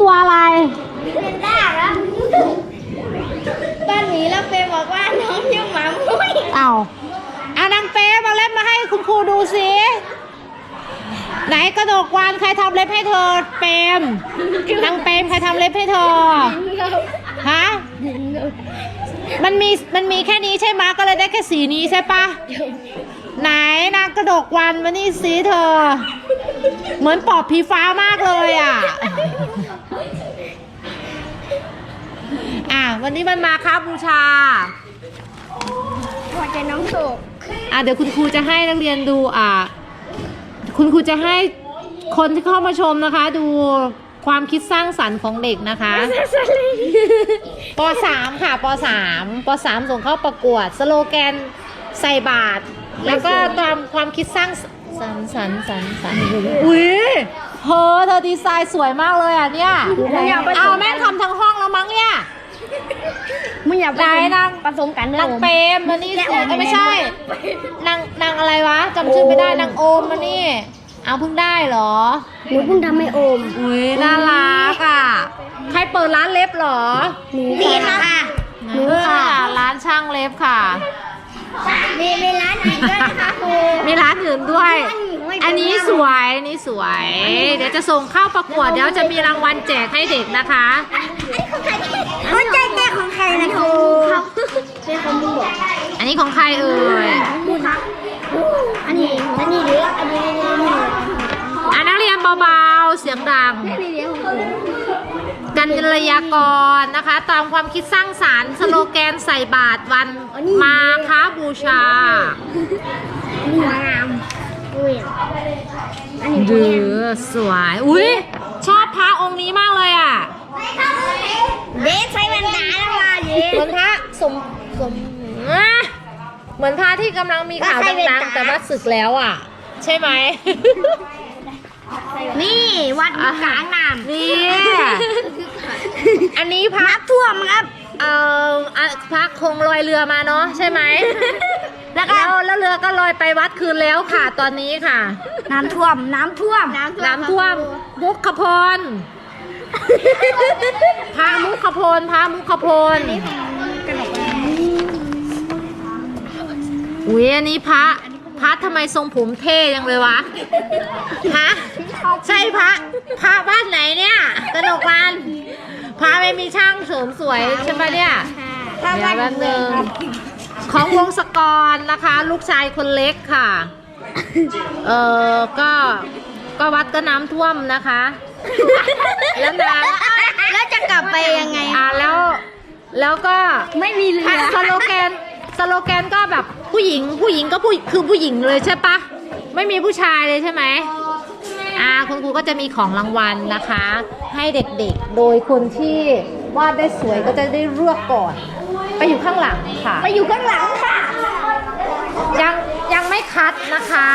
ตัวอะไรเป็นด้าแล้วบ้านนี้แล้วเฟย์บอกว่าน้องชื่อหมามุ้ยเอาอานางเปรมเอาเล็บมาให้คุณครูดูสิ ไหนกระดกวานใครทำเล็บให้เธอ เปรมนางเปรมใครทำเล็บให้เธอ ฮะ มันมี มันมีแค่นี้ใช่ไหมะก็เลยได้แค่สีนี้ใช่ปะ ไหนนางกระดกวันมานี่สิเธอ เหมือนปอบผีฟ้ามากเลยอะ อะวันนี้มันมาครับบูชาหัวใจน้องโศกอะเดี๋ยวคุณครูจะให้นักเรียนดูอะคุณครูจะให้คนที่เข้ามาชมนะคะ ดูความคิดสร้างสรรค์ของเด็กนะคะป .3 ค่ะป .3 ป .3 ส่งเข้าประกวด สโลแกนใส่บาท แล้วก็ตามความคิดสร้างสรรค์สรรค์สรรค์สรรค์อุ้ยเธอเธอดีไซน์สวยมากเลยอะเนี่ยเอาแม่ทำทั้งห้องแล้วมั้งเนี่ย มึงอย่าไหนนางผสมกันเด้นางอเปรมมานี่สิเอ้ยไม่ใช่ นางนางอะไรวะจำชื่อไม่ได้นางโอมมานี่ เอาเพิ่งได้เหรอ หนูเพิ่งทำให้โอมอุ้ยน่ารักอะ ใครเปิดร้านเล็บเหรอหนูค่ะ หนูค่ะ ร้านช่างเล็บค่ะ มีมีร้านอื่นด้วยนะคะครูมีร้านอื่นด้วยร้านอื่นด้วย อันนี้สวยอันนี้สวย เดี๋ยวจะส่งเข้าประกวดเดี๋ยวจะมีรางวัลแจกให้เด็กนะคะหัวใจแม่ของใคร นะครูเป็นของมึงบอกอันนี้ของใครเอ่ยมึงครับอันนี้อันนี้เลี้ยงอันนี้เลี้ยงนี่อะนักเรียนเบาๆ เสียงดังนี่เลี้ยงของกูกันยากรนะคะตามความคิดสร้างสารรค์สโลแกนใส่บาทวันมาค้าบูชางามอุ้ยอันนี้เดือสวย อุ้ยชอบพระองค์นี้มากเลยอะเด็กใช้แว่นตาแล้วว่า เย้เหมือนพระสมสมอะเหมือนพระที่กำลังมีข่าวดังๆแต่ว่าศึกแล้วอะ ใช่ไหม นี่วัดอยู่กลางน้ำนี่อันนี้พระ น้ำท่วมครับ เอ่ออะพระคงลอยเรือมาเนาะใช่ไหม แล้วก็แล้วเรือก็ลอยไปวัดคืนแล้วค่ะตอนนี้ค่ะน้ำท่วม น้ำท่วมน้ำท่วมน้ำท่วมมุกขพร พระมุขพลพระมุขพลอุ้ยอันนี้พระพระทำไมทรงผมเท่ยังเลยวะฮะใช่พระพระบ้านไหนเนี่ยกระดกวันพระไม่มีช่างเสริมสวยใช่ไหมเนี่ยเดี๋ยวแป๊บนึงของวงศกรนะคะ ลูกชายคนเล็กค่ะ เออก็ก็วัดก็น้ำท่วมนะคะ แล้วน้ำแล้วจะกลับไปยังไง อ่าแล้ว แล้วก็ไม่มีเรือ สโลแกนสโลแกนก็แบบผู้หญิงผู้หญิงก็ผู้คือผู้หญิงเลยใช่ปะไม่มีผู้ชายเลยใช่ไหมอ่าคุณครูก็จะมีของรางวัลนะคะ ให้เด็กๆ โดยคนที่วาดได้สวยก็จะได้เลือกก่อน ไปอยู่ข้างหลังค่ะ ไปอยู่ข้างหลังค่ะ ยังยังไม่คัดนะคะ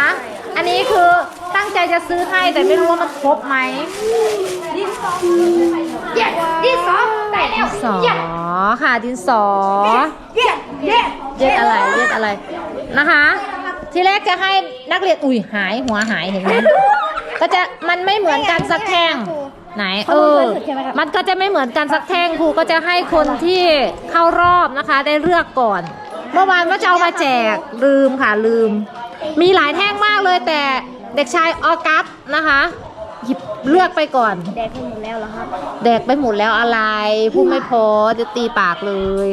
อันนี้คือ ตั้งใจจะซื้อให้แต่ไม่รู้ว่ามันครบไหมเย็ดที่สองได้แล้วสอค่ะดินสอเย็ดเย็ดเย็ดอะไรเย็ดอะไรนะคะ ทีแรกจะให้นักเรียนอุ้ยหายหัวหายเห็นไหมก็จะมันไม่เหมือนกันสักแท่งไหนเออ มันก็จะไม่เหมือนกันสักแท่งครูก็จะให้คนที่เข้ารอบนะคะ ได้เลือกก่อน เมื่อวานว่าจะเอามาแจกลืมค่ะลืม มีหลายแท่งมากเลยแต่ เด็กชายออกัสนะคะ หยิบเลือกไปก่อน แดกไปหมดแล้วเหรอครับแดกไปหมดแล้วอะไรพูดไม่พอจะตีปากเลย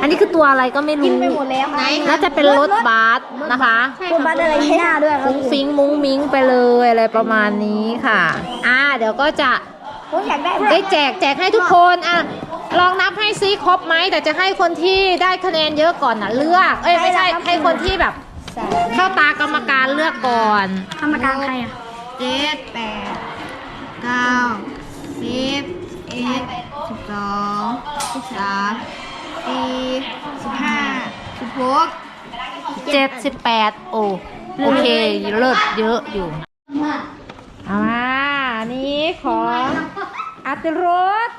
อันนี้คือตัวอะไรก็ไม่กินรู้ไปหมดแล้วไหนน่าจะเป็นรถบัสนะคะคุณบัตอะไรที่หน้าด้วยครับ ฟุ้งฟิงมุ้งมิ้งไปเลยอะไรประมาณนี้ค่ะ อ่า เดี๋ยวก็จะผมอยากได้ได้แจกแจกให้ทุกคนอะลองนับให้ซิครบไหมแต่จะให้คนที่ได้คะแนนเยอะก่อนนะเลือก เอ้ยไม่ใช่ให้คนที่แบบ เข้าตากรรมการเลือกก่อนกรรมการใครอะเจ็ดแปดเก้าสิบเอ็ดสิบสองสิบสามสี่สิบห้าสิบหกเจ็ดสิบแปดโอโอเคเลิศเยอะอยู่เอามาอันนี้ของอัติรส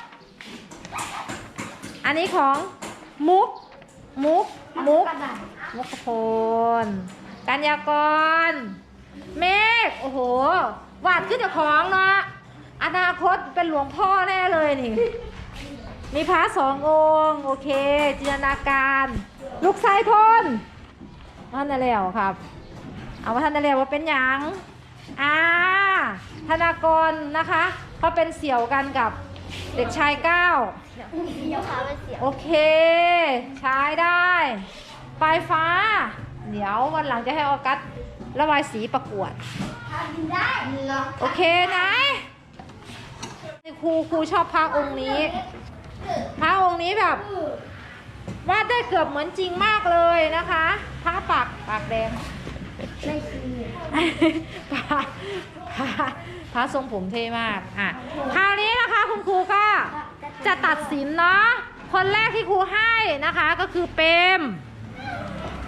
อันนี้ของมุก มุก มุก มุกพลกัญญากร เมฆ โอ้โห วาดขึ้นจากของเนาะ อนาคตเป็นหลวงพ่อแน่เลยนี่ มีพระสององค์ โอเค จินตนาการ ลูกชายทนท่านนั่นแล้วครับ เอาว่าท่านนั่นแล้วว่าเป็นหยังอ่าธนากรนะคะเขาเป็นเสี่ยวกันกับ เด็กชายเก้าโอเค ใช้ได้ปลายฟ้า เดี๋ยววันหลังจะให้ออกัสระบายสีประกวดโอเคไหนครูครูชอบพระองค์นี้พระองค์นี้แบบวาดได้เกือบเหมือนจริงมากเลยนะคะพระปากปากแดงไม่คือพระพระ พระทรงผมเท่มาก อะ คราวนี้นะคะคุณครูก็จะตัดสินเนาะ คนแรกที่ครูให้นะคะก็คือเปรม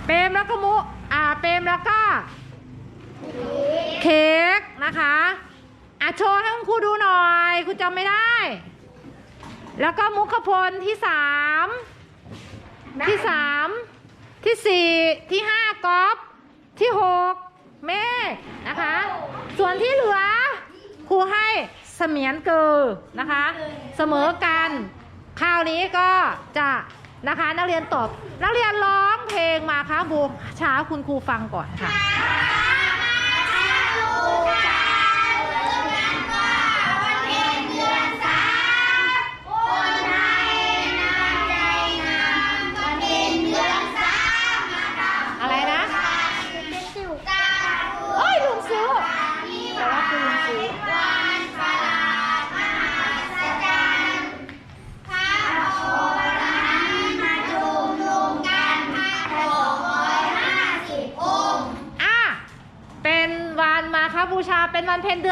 เปรมแล้วก็มุ อ่า เปรมแล้วก็ เค้กนะคะ อะโชว์ให้คุณครูดูหน่อยคุณจำไม่ได้ แล้วก็มุขพลที่สามที่สามที่สี่ที่ห้ากอฟที่หกเมฆนะคะ ส่วนที่เหลือ ครูให้เสมียนเกอนะคะ เสมอกันคราวนี้ก็จะนะคะนักเรียนตอบ นักเรียนร้องเพลงมาค่ะบูช้าคุณครูฟังก่อนค่ะ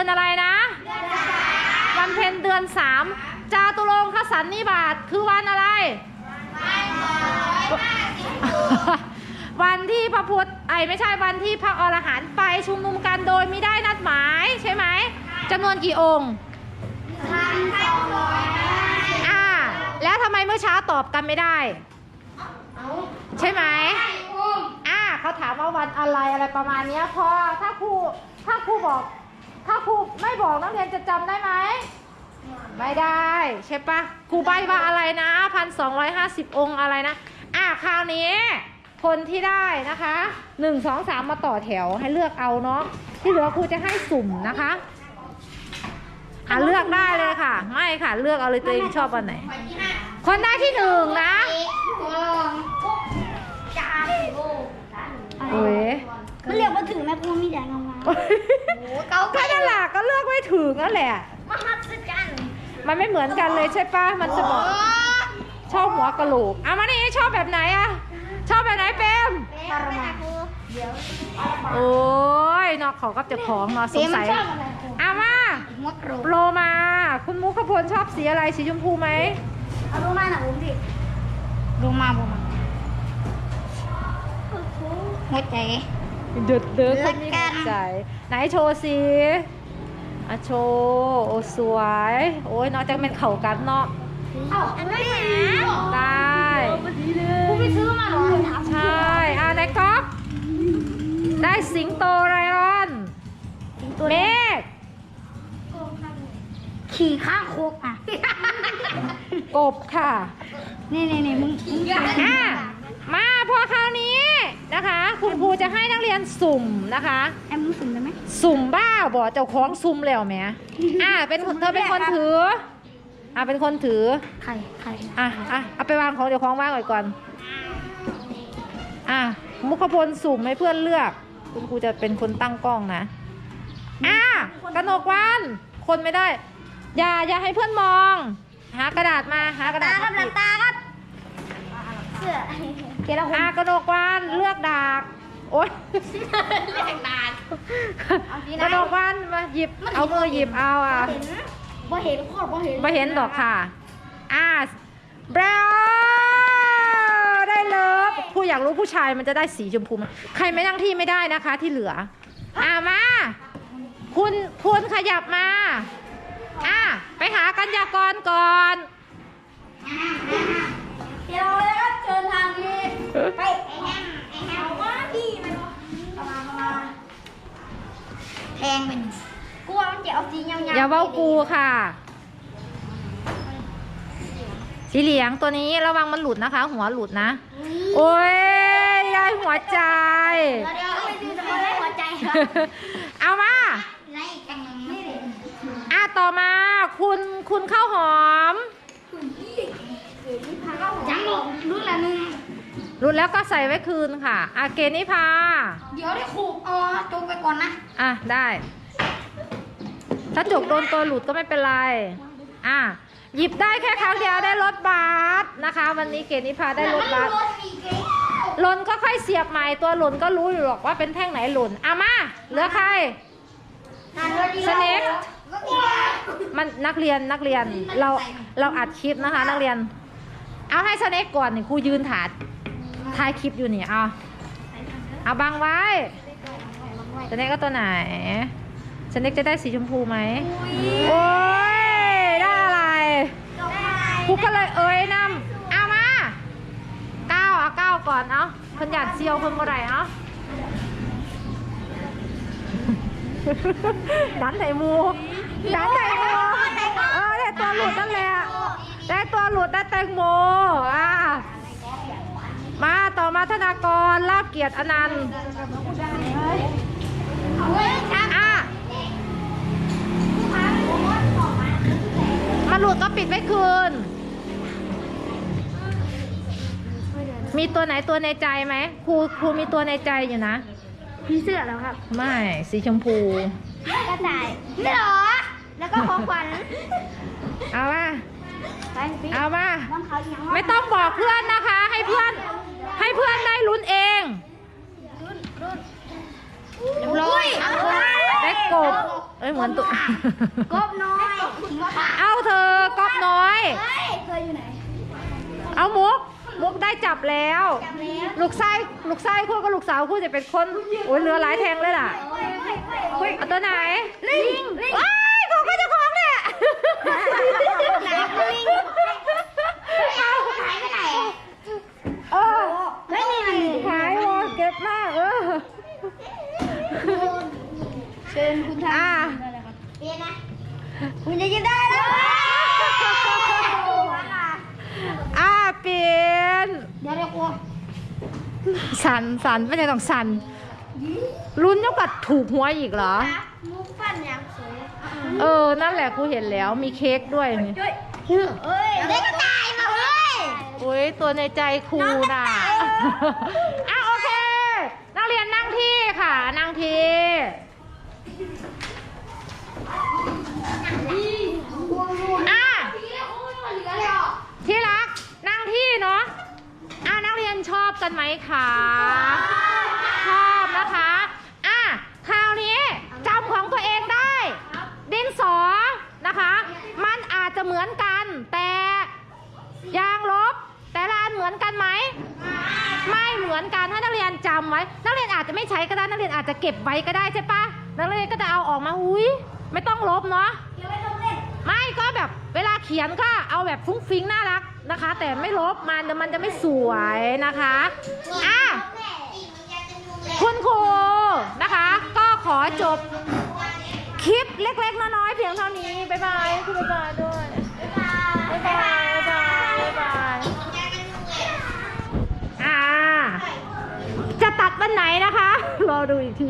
อนอะไรนะวันเพ็ญเดือนสามจาตุรงคสันนิบาตคือวันอะไร วันที่พระพุทธไอยไม่ใช่วันที่พระอรหันต์ไปชุมนุมกันโดยไม่ได้นัดหมายใช่ไหมจำนวนกี่องค์อ่าแล้วทำไมเมื่อเช้าตอบกันไม่ได้ ใช่ไหมอ่าเขาถามว่าวันอะไรอะไรประมาณเนี้ยพอถ้าครูถ้าครูบอก ถ้าครูไม่บอกนักเรียนจะจำได้ไหม ไม่ได้ใช่ปะครูใบว่าอะไรนะพันสองร้อยห้าสิบองค์อะไรนะ อะคราวนี้ คนที่ได้นะคะหนึ่งสองสามมาต่อแถวให้เลือกเอาเนาะที่เหลือครูจะให้สุ่มนะคะอะเลือกได้เลยค่ะ ไม่ค่ะ เลือกเอาเลยตัวเองชอบอันไหน คนได้ที่หนึ่งนะโอ้ย มันเรียกว่าถึงแม่พูมีแต่งงามๆเกาก็นั่นแหละก็เลือกไม่ ถึงนั่นแหละ มหัศจรรย์มันไม่เหมือนกันเลยใช่ปะมันจะบอกชอบหัวกะโหลกอะมานี่ชอบแบบไหนอะชอบแบบไหนเปมปรมาโอ้ยนอกเขากับเจ้าของเนาะสงสัยเปมมันชอบอะไรครูอะมามดรูโลมาคุณมุขพลชอบสีอะไรสีชมพูไหมเอารูมาหน่ะผมดิรูมาบูมาหัวใจเดือดเดือดเลืคอนกนี้กันใจ ไหนโชว์สิ อะโชว์โอ้สวย โอ้ยนอกจากเป็นเข่ากันเนาะเอ้าอันนี้หาได้กูไปซื้อมาเหรอใช่อะไหนก๊อฟได้สิงโตไรออนเมฆขี่ข้างโคกอะกบค่ะ นี่นี่นี่มึงมึงอะมาพอคราวนี้นะคะ คุณครูจะให้นักเรียนสุ่มนะคะไอ้มึง สุ่มได้ไหมสุ่มบ้าบ่เจ้าของสุ่มแล้วแหมอะเป็นเธอเป็นคนถือ อะเป็นคนถือ ใครใครอะอะเอาไปวางของเดี๋ยวของวางไว้ก่อน อะมุขพลสุ่มให้เพื่อนเลือก คุณครูจะเป็นคนตั้งกล้องนะ อะกนกวันคนไม่ได้ อย่าอย่าให้เพื่อนมอง หากระดาษมาหากระดาตาษครับหลัมาบตาครับเสื้อเกล้าอะกนกวันเลือกดากโอ๊ยเรียกนานกนกวันมาหยิบ เอามือหยิบเอาอะเห็นบ่เห็นโคตรบ่เห็นไม่เห็นหรอกค่ะ อ่าแบรได้เลิฟผู้อยากรู้ผู้ชายมันจะได้สีชมพูไหมใครไม่นั่งที่ไม่ได้นะคะที่เหลือ อ่ามา คุณคุณขยับมา อ่าไปหากัญญากรก่อน เดี๋ยวแล้วก็เชิญทางนี้ไปไอ้แฮมไอ้แฮม ว่าพี่มันเข้ามาเข้ามาแทงเป็นกลัวมันจะเอาสียาวๆอย่าเว้ากูค่ะ สีเหลียงตัวนี้ระวังมันหลุดนะคะ หัวหลุดนะ โอ้ยยายหัวใจเดี๋ยวเอาไปดูจะมาได้หัวใจครับเอามาไล่กันไม่ได้อะต่อมาคุณคุณข้าวหอม จังหลงรู้ละมึง หลุดแล้วก็ใส่ไว้คืนค่ะอะเกณฑ์นิพาเดี๋ยวได้ขู่เอาจงไปก่อนนะอะได้ ถ้าจกโดนตัวหลุดก็ไม่เป็นไร อะหยิบได้แค่ครั้งเดียวได้รถบัสนะคะ วันนี้เกณฑ์นิพาได้รถบัสอีกแล้วหล่นก็ค่อยเสียบใหม่ตัวหล่นก็รู้อยู่หรอกว่าเป็นแท่งไหนหล่นอะมาเหลือใครสเน็กมันนักเรียนนักเรียนเราเราอัดคลิปนะคะ นักเรียน เอาให้สเน็กก่อนนี่ครูยืนถาด ถ่ายคลิปอยู่นี่เอาเอาบังไว้สเน็กก็ตัวไหนสเน็กจะได้สีชมพูไหมโอ้ยได้อะไรครูก็เลยเอ้ยนำเอามาเก้าเอาเก้าก่อนเอาเพิ่นหยาดเซียวเพิ่นเมื่อไหร่เอาดันไหนมูดันไหนมูเออได้ตัวหลุดนั่นแหละได้ตัวหลุดได้แตงโมอะมาต่อมา ธนากร ลาบเกียรติอนันต์อะมาหลุดก็ปิดไว้คืน มีตัวไหนตัวในใจไหมครูครูมีตัวในใจอยู่นะ พี่เสื้อแล้วครับ ไม่สีชมพู กระต่ายไม่หรอ แล้วก็ของขวัญเอามาไปพี่เอามาน้องเขายังไม่ต้องบอกเพื่อนนะคะ ให้เพื่อน ให้เพื่อนได้ลุ้นเองร้อยได้กบเอ้ยเหมือนตัวกบน้อยคุณว่าค่ะเอาเธอก๊อฟน้อยเฮ้ยเคยอยู่ไหน เอามุก มุกได้จับแล้วจำแล้ว ลูกไส้ลูกไส้คู่กับลูกสาวคู่จะเป็นคน โอ้ยเรือหลายแทงเลยล่ะเฮ้ยเฮ้ยเฮ้ยเอาตัวไหน ลิงว้ายของก็จะของเนี่ย ไหนลิง เอา หายไปไหน เออ เฮ้ยนี่มัน หายวอเก็บมากเออ เชิญคุณท อะำเปียนะ คุณจะยินได้แล้วอะเปลี่ยนเดี๋ยวเดี๋ยวกลัวสันสันไม่ใช่ต้องสันลุ้นยกกับถูกหัวอีกเหรอ มุกฟันอย่างสวยเออ นั่นแหละครูเห็นแล้วมีเค้กด้วยนี่เอ้ยเด็กกระต่ายมาเฮ้ยอุ้ยตัวในใจครูน่ะอะโอเค นักเรียนนั่งที่ค่ะ นั่งที่อะที่รัก นั่งที่เนาะอะนั บกันไหมคะชอบนะคะอะคราวนี้จำของตัวเองได้ ดินสอนะคะ มันอาจจะเหมือนกัน แต่ยางลบ แต่ละอันเหมือนกันไหมไม่เหมือนกันให้นักเรียนจำไว้ นักเรียนอาจจะไม่ใช้ก็ได้นักเรียนอาจจะเก็บไว้ก็ได้ใช่ปะนักเรียนก็จะเอาออกมาอุ้ยไม่ต้องลบเนาะไม่ก็แบบเวลาเขียนก็เอาแบบฟุ้งฟิ้งน่ารัก นะคะ แต่ไม่ลบมันเดี๋ยวมันจะไม่สวยนะคะอะคุณครูนะคะ ก็ขอจบคลิปเล็กๆน้อยๆเพียงเท่านี้บ๊ายบายคุณบ๊ายบายด้วยบ๊ายบายบ๊ายบายบ๊ายบายอ่าจะตัดวันไหนนะคะ รอดูอีกที